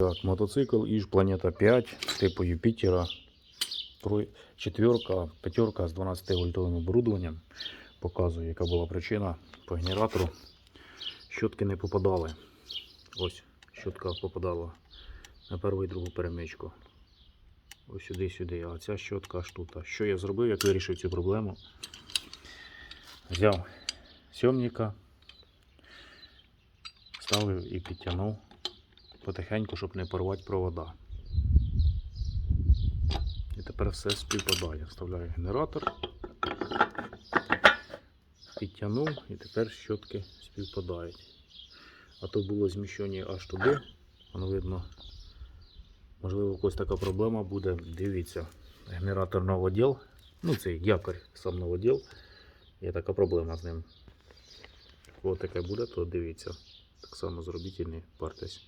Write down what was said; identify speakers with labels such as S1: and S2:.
S1: Так, мотоцикл Іж Планета 5 типу Юпітера. Четверка, п'ятерка з 12 вольтовим оборудованням. Показую, яка була причина по генератору. Щотки не попадали. Ось, щотка попадала на першу і другу перемичку. Ось сюди, сюди. А ця щотка аж тут. Що я зробив, як вирішив цю проблему? Взяв сьомника, ставив і підтягнув потихеньку, щоб не порвати провода. І тепер все співпадає. Вставляю генератор, підтягнув і тепер щотки співпадають. А то було зміщення аж туди, воно видно. Можливо, когось така проблема буде. Дивіться, генератор новоділ. Ну, цей якорь сам новоділ. Є така проблема з ним. Ось таке буде, то дивіться. Так само зробіть і не партесь.